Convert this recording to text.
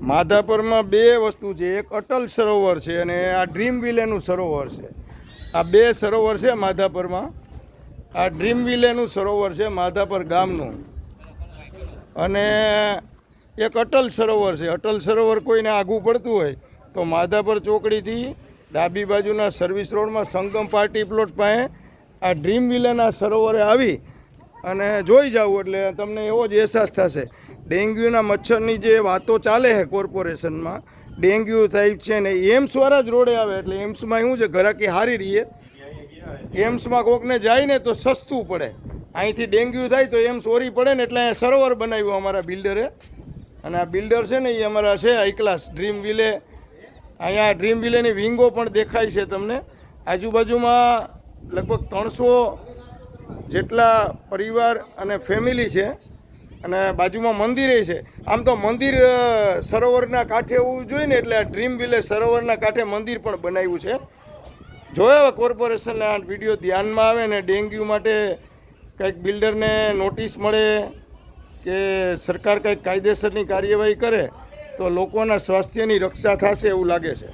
માધાપરમાં બે વસ્તુ છે. એક અટલ સરોવર છે અને આ ડ્રીમ વિલેનું સરોવર છે. આ બે સરોવર છે માધાપરમાં. આ ડ્રીમ વિલેનું સરોવર છે માધાપર ગામનું. અને એક અટલ સરોવર છે. અટલ સરોવર કોઈને આગું પડતું હોય તો માધાપર ચોકડીથી ડાબી બાજુના સર્વિસ રોડમાં સંગમ પાર્ટી પ્લોટ પાસે આ ડ્રીમ વિલેના સરોવરે આવી અને જોઈ જાવ એટલે તમને એવો જ અહેસાસ થશે. ડેન્ગ્યુના મચ્છરની જે વાતો ચાલે છે કોર્પોરેશનમાં, ડેન્ગ્યુ થાય છે ને એમ્સવાળા જ રોડે આવે એટલે એમ્સમાં શું છે, ઘરાકી હારી રહીએ. એમ્સમાં કોકને જાય ને તો સસ્તું પડે. અહીંથી ડેન્ગ્યુ થાય તો એમ્સ ઓરી પડે ને એટલે અહીંયા સરોવર બનાવ્યું અમારા બિલ્ડરે. અને આ બિલ્ડર છે ને, એ અમારા છે હાઈ ક્લાસ ડ્રીમ વિલે અહીંયા ડ્રીમ વિલેની વિંગો પણ દેખાય છે તમને. આજુબાજુમાં લગભગ ત્રણસો જેટલા પરિવાર અને ફેમિલી છે અને બાજુમાં મંદિરે છે, આમ તો મંદિર સરોવરના કાંઠે હોવું જોઈએ ને એટલે આ ડ્રીમ વિલે સરોવરના કાંઠે મંદિર પણ બનાવ્યું છે. જોયો હવે કોર્પોરેશનને આ વીડિયો ધ્યાનમાં આવે ને ડેન્ગ્યુ માટે કંઈક બિલ્ડરને નોટિસ મળે કે સરકાર કંઈક કાયદેસરની કાર્યવાહી કરે તો લોકોના સ્વાસ્થ્યની રક્ષા થશે એવું લાગે છે.